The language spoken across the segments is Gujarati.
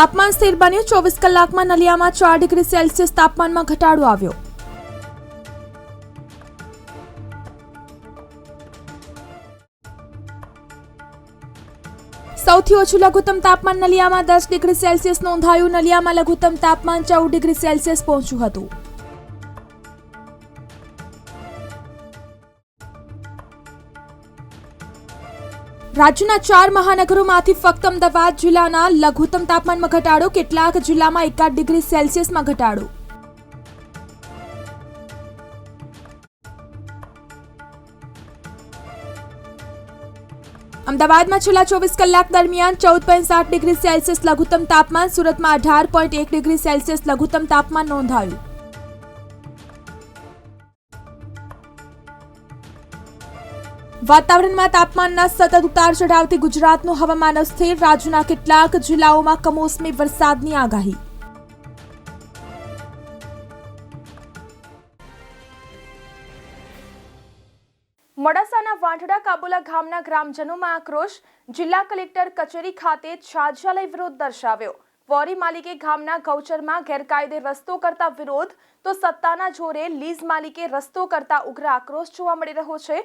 તાપમાન સ્થિર બન્યું. ચોવીસ કલાકમાં નલિયામાં ચાર ડિગ્રી સેલ્સિયસ તાપમાનમાં ઘટાડો આવ્યો. સૌથી ઓછું લઘુત્તમ તાપમાન નલિયામાં દસ ડિગ્રી સેલ્સિયસ નોંધાયું. નલિયામાં લઘુત્તમ તાપમાન ચૌદ ડિગ્રી સેલ્સિયસ પહોંચ્યું હતું. રાજ્યના ચાર મહાનગરોમાંથી ફક્ત અમદાવાદ જિલ્લાના લઘુત્તમ તાપમાનમાં ઘટાડો, કેટલાક જિલ્લામાં એકાદ ડિગ્રી સેલ્સિયસમાં ઘટાડો. અમદાવાદમાં છેલ્લા ચોવીસ કલાક દરમિયાન ચૌદ પોઈન્ટ સાત ડિગ્રી સેલ્સિયસ લઘુત્તમ તાપમાન, સુરતમાં અઢાર પોઈન્ટ એક ડિગ્રી સેલ્સિયસ લઘુત્તમ તાપમાન નોંધાયું. વાતાવરણમાં તાપમાનના સતત ઉતાર ચઢાવથી ગુજરાતનું હવામાન અસ્થિર. રાજ્યના કેટલાક જિલ્લાઓમાં કમોસમી વરસાદની આગાહી. મોડાસાના વાંઢડા કાબુલા ગામના ગ્રામજનોમાં આક્રોશ. જિલ્લા કલેક્ટર કચેરી ખાતે છાજ્યાલય વિરોધ દર્શાવ્યો. વોરી માલિકે ગામના ગૌચરમાં ગેરકાયદે રસ્તો કરતા વિરોધ, તો સત્તાના જોરે લીઝ માલિકે રસ્તો કરતા ઉગ્ર આક્રોશ જોવા મળી રહ્યો છે.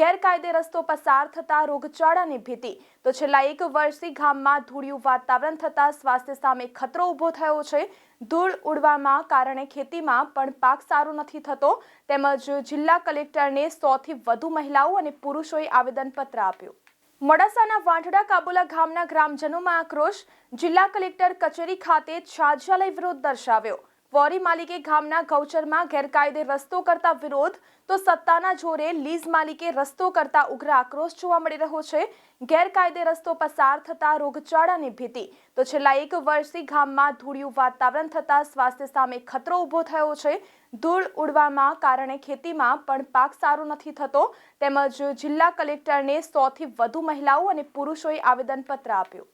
ગેરકાયદે રસ્તો પસાર થતા રોગચાળાની ભીતિ. તો છેલ્લા એક વર્ષથી ગામમાં ધૂળિયું વાતાવરણ થતા સ્વાસ્થ્ય સામે ખતરો ઊભો થયો છે. ધૂળ ઉડવામાં કારણે ખેતીમાં પણ પાક સારો નથી થતો. તેમજ જિલ્લા કલેક્ટરને સોથી વધુ મહિલાઓ અને પુરુષોએ આવેદનપત્ર આપ્યું. મોડાસાના વાંઢડા કાબુલા ગામના ગ્રામજનોમાં આક્રોશ જિલ્લા કલેક્ટર કચેરી ખાતે છાજ્યાલય વિરોધ દર્શાવ્યો. વોરી માલિકે ગામના ગૌચરમાં ગેરકાયદે રસ્તો કરતા વિરોધ, તો સત્તાના જોરે લીઝ માલિકે રસ્તો કરતા ઉગ્ર આક્રોશ જોવા મળી રહ્યો છે. ગેરકાયદે રસ્તો પસાર થતા રોગચાળાની ભીતિ, તો છેલ્લા એક વર્ષથી ગામમાં ધૂળિયું વાતાવરણ થતા સ્વાસ્થ્ય સામે ખતરો ઊભો થયો છે. ધૂળ ઉડવામાં કારણે ખેતીમાં પણ પાક સારો નથી થતો. તેમજ જિલ્લા કલેક્ટરને સોથી વધુ મહિલાઓ અને પુરુષોએ આવેદનપત્ર આપ્યું.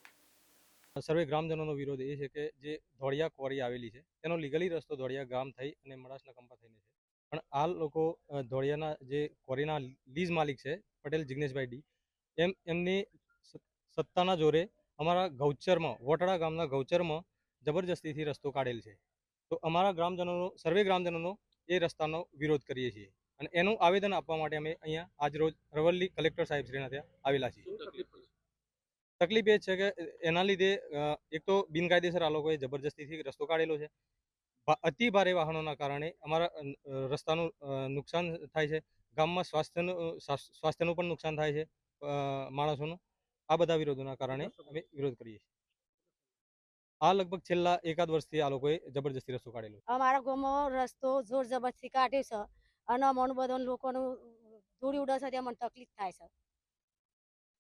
સર્વે ગ્રામજનોનો વિરોધ એ છે કે જે ધોળિયા ક્વોરી આવેલી છે, તેનો લીગલી રસ્તો ધોળિયા ગામ થઈ અને મડાસના કંપા થઈને છે. પણ આ લોકો ધોળિયાના જે ક્વોરીના લીઝ માલિક છે, પટેલ જિગ્નેશભાઈ ડી, એમ, એમની સત્તાના જોરે અમારા ગૌચરમાં, વોટડા ગામના ગૌચરમાં જબરજસ્તીથી રસ્તો કાઢેલ છે. તો અમારા ગ્રામજનોનો સર્વે ગ્રામજનોનો એ રસ્તાનો વિરોધ કરીએ છીએ. અને એનું આવેદન આપવા માટે અમે અહીંયા આજરોજ રવલ્લી કલેક્ટર સાહેબ શ્રીના ત્યાં આવેલા છીએ. તકલીફ એ છે કે એના લીધે એક તો બિનકાયદેસર આ લોકોએ જબરજસ્તીથી રસ્તો કાઢેલો છે. અતિ ભારે વાહનોના કારણે અમારા રસ્તાનું નુકસાન થાય છે. ગામમાં સ્વાસ્થ્યનું સ્વાસ્થ્યનું પણ નુકસાન થાય છે માણસોનું. આ બધા વિરોધોના કારણે અમે વિરોધ કરીએ છીએ. આ લગભગ છેલ્લા એકાદ વર્ષથી આ લોકોએ જબરજસ્તી રસ્તો કાઢેલો અમારા ગામમાં રસ્તો જોર જબરથી કાઢ્યો છે અને અમારું બધા લોકોનું ધૂળી ઉડે છે ત્યાં મને તકલીફ થાય છે.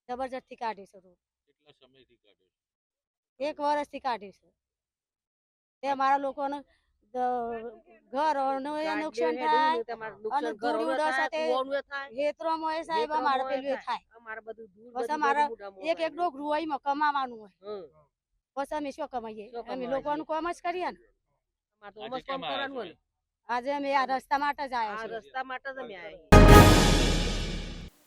જબરજસ્તી કાઢ્યું છે રોડ. કેટલા સમયથી કાઢ્યો છે? એક વર્ષથી કાઢ્યું છે. તે અમારા લોકોને ઘર એ નુકસાન થાય સાહેબ અમારે પેલું એક એક ડોક કમાવાનું હોય. બસ અમે શું કમાઈએ? અમે લોકોનું કામ જ કરીએ ને. આજે કેમ આવ્યા છો? અહીં? આજે અમે આ રસ્તા માટે જ આવ્યા રસ્તા માટે જ અમે આવ્યા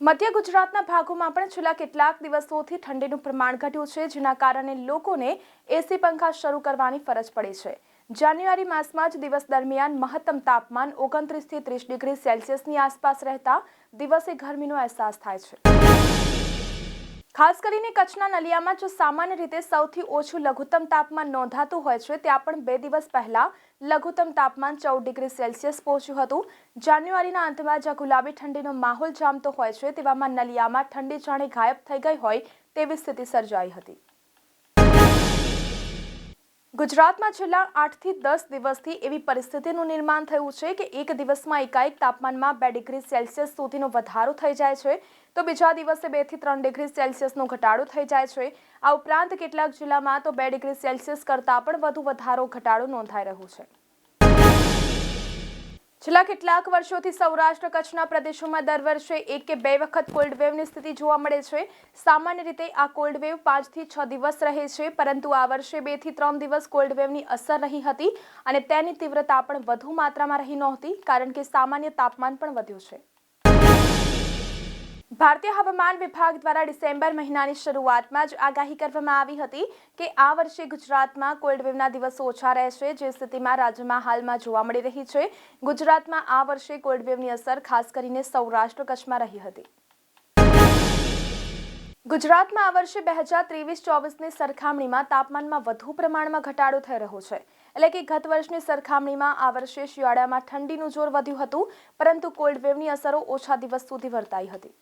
મધ્ય ગુજરાતના ભાગોમાં પણ છેલ્લા કેટલાક દિવસોથી ઠંડીનું પ્રમાણ ઘટ્યું છે જેના કારણે લોકોને એસી પંખા શરૂ કરવાની ફરજ પડી છે. જાન્યુઆરી માસમાં જ દિવસ દરમિયાન મહત્તમ તાપમાન ઓગણત્રીસથી ત્રીસ ડિગ્રી સેલ્સિયસની આસપાસ રહેતા દિવસે ગરમીનો અહેસાસ થાય છે. ખાસ કરીને કચ્છના નલિયામાં જો સામાન્ય રીતે સૌથી ઓછું લઘુત્તમ તાપમાન નોંધાતું હોય છે, ત્યાં પણ બે દિવસ પહેલા લઘુત્તમ તાપમાન ચૌદ ડિગ્રી સેલ્સિયસ પહોંચ્યું હતું. જાન્યુઆરીના અંતમાં જ્યાં ગુલાબી ઠંડીનો માહોલ જામતો હોય છે, તેવામાં નલિયામાં ઠંડી જાણે ગાયબ થઈ ગઈ હોય તેવી સ્થિતિ સર્જાઈ હતી. ગુજરાતમાં છેલ્લા આઠથી દસ દિવસથી એવી પરિસ્થિતિનું નિર્માણ થયું છે કે એક દિવસમાં એકાએક તાપમાનમાં બે ડિગ્રી સેલ્સિયસ સુધીનો વધારો થઈ જાય છે. તો બીજા દિવસે બેથી ત્રણ ડિગ્રી સેલ્સિયસનો ઘટાડો થઈ જાય છે. આ ઉપરાંત કેટલાક જિલ્લામાં તો બે ડિગ્રી સેલ્સિયસ કરતાં પણ વધુ વધારો ઘટાડો નોંધાઈ રહ્યો છે. છેલ્લા કેટલાક વર્ષોથી સૌરાષ્ટ્ર કચ્છના પ્રદેશોમાં દર વર્ષે એક કે બે વખત કોલ્ડ વેવની સ્થિતિ જોવા મળે છે. સામાન્ય રીતે આ કોલ્ડ વેવ પાંચથી છ દિવસ રહે છે, પરંતુ આ વર્ષે બેથી ત્રણ દિવસ કોલ્ડ વેવની અસર રહી હતી અને તેની તીવ્રતા પણ વધુ માત્રામાં રહી નહોતી, કારણ કે સામાન્ય તાપમાન પણ વધ્યું છે. ભારતીય હવામાન વિભાગ દ્વારા ડિસેમ્બર મહિનાની શરૂઆતમાં જ આગાહી કરવામાં આવી હતી કે આ વર્ષે ગુજરાતમાં કોલ્ડ વેવના દિવસો ઓછા રહેશે, જે સ્થિતિમાં રાજ્યમાં હાલમાં જોવા મળી રહી છે. ગુજરાતમાં આ વર્ષે કોલ્ડ વેવની અસર ખાસ કરીને સૌરાષ્ટ્ર કચ્છમાં રહી હતી. ગુજરાતમાં આ વર્ષે બે હજાર ત્રેવીસ ચોવીસની સરખામણીમાં તાપમાનમાં વધુ પ્રમાણમાં ઘટાડો થઈ રહ્યો છે. એટલે કે ગત વર્ષની સરખામણીમાં આ વર્ષે શિયાળામાં ઠંડીનું જોર વધ્યું હતું, પરંતુ કોલ્ડ વેવની અસરો ઓછા દિવસ સુધી વર્તાઈ હતી.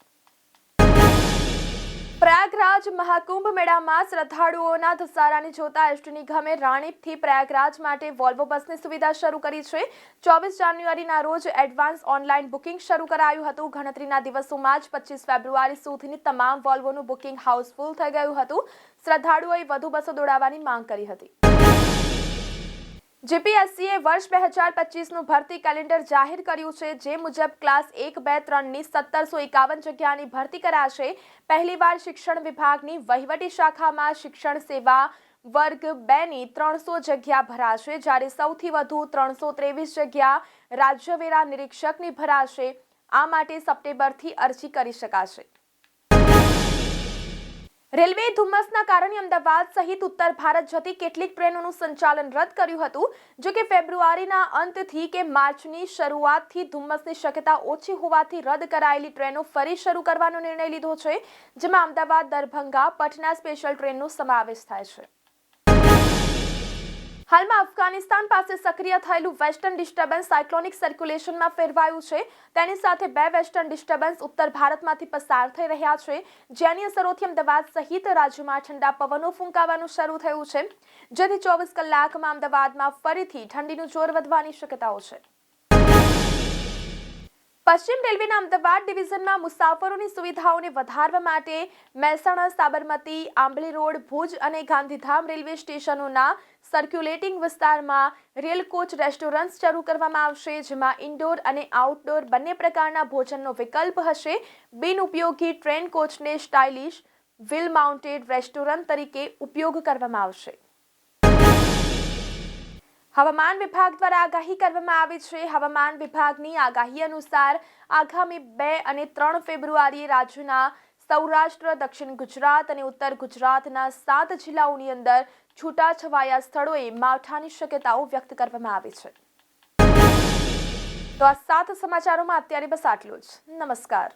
પ્રયાગરાજ મહાકુંભ મેળામાં શ્રદ્ધાળુઓના ધસારાને જોતા એસટીની નિગમે રાણીપથી પ્રયાગરાજ માટે વોલ્વો બસની સુવિધા શરૂ કરી છે. ચોવીસ જાન્યુઆરીના રોજ એડવાન્સ ઓનલાઈન બુકિંગ શરૂ કરાયું હતું. ગણતરીના દિવસોમાં જ પચીસ ફેબ્રુઆરી સુધીની તમામ વોલ્વોનું બુકિંગ હાઉસફુલ થઈ ગયું હતું. શ્રદ્ધાળુઓએ વધુ બસો દોડાવવાની માંગ કરી હતી. જીપીએસસીએ વર્ષ બે હજાર પચીસનું ભરતી કેલેન્ડર જાહેર કર્યું છે. જે મુજબ ક્લાસ એક, બે, ત્રણની સત્તરસો એકાવન જગ્યાની ભરતી કરાશે. પહેલીવાર શિક્ષણ વિભાગની વહીવટી શાખામાં શિક્ષણ સેવા વર્ગ બેની ત્રણસો જગ્યા ભરાશે. જ્યારે સૌથી વધુ ત્રણસો ત્રેવીસ જગ્યા રાજ્યવેરા નિરીક્ષકની ભરાશે. આ માટે સપ્ટેમ્બરથી અરજી કરી શકાશે. રેલવે ધુમ્મસના કારણે અમદાવાદ સહિત ઉત્તર ભારત જતી કેટલીક ટ્રેનોનું સંચાલન રદ કર્યું હતું, જો કે ફેબ્રુઆરીના અંતથી કે માર્ચની શરૂઆતથી ધુમ્મસની શક્યતા ઓછી હોવાથી રદ કરાયેલી ટ્રેનો ફરી શરૂ કરવાનો નિર્ણય લીધો છે, જેમાં અમદાવાદ, દરભંગા, પટના સ્પેશિયલ ટ્રેનનો સમાવેશ થાય છે. હાલમાં અફઘાનિસ્તાન પાસે સક્રિય થયેલું વેસ્ટર્ન ડિસ્ટર્બન્સ સાયક્લોનિક સર્ક્યુલેશનમાં ફેરવાયું છે. તેની સાથે બે વેસ્ટર્ન ડિસ્ટર્બન્સ ઉત્તર ભારતમાંથી પસાર થઈ રહ્યા છે. જેની અસરોથી અમદાવાદ સહિત રાજ્યમાં ઠંડા પવનો ફૂંકાવાનું શરૂ થયું છે. જેથી ચોવીસ કલાકમાં અમદાવાદમાં ફરીથી ઠંડીનું જોર વધવાની શક્યતાઓ છે. પશ્ચિમ રેલવેના અમદાવાદ ડિવિઝનમાં મુસાફરોની સુવિધાઓને વધારવા માટે મહેસાણા, સાબરમતી, આંબલી રોડ, ભુજ અને ગાંધીધામ રેલવે સ્ટેશનોના સર્ક્યુલેટિંગ વિસ્તારમાં રેલ કોચ રેસ્ટોરન્ટ્સ શરૂ કરવામાં આવશે, જેમાં ઇન્ડોર અને આઉટડોર બંને પ્રકારના ભોજનનો વિકલ્પ હશે. બિનઉપયોગી ટ્રેન કોચને સ્ટાઇલિશ વ્હીલ માઉન્ટેડ રેસ્ટોરન્ટ તરીકે ઉપયોગ કરવામાં આવશે. હવામાન વિભાગ દ્વારા આગાહી કરવામાં આવી છે. હવામાન વિભાગની આગાહી અનુસાર આગામી બે અને ત્રણ ફેબ્રુઆરીએ રાજ્યના સૌરાષ્ટ્ર, દક્ષિણ ગુજરાત અને ઉત્તર ગુજરાતના સાત જિલ્લાઓની અંદર છૂટાછવાયા સ્થળોએ માવઠાની શક્યતાઓ વ્યક્ત કરવામાં આવી છે. તો આ સાત સમાચારોમાં અત્યારે બસ આટલું જ. નમસ્કાર.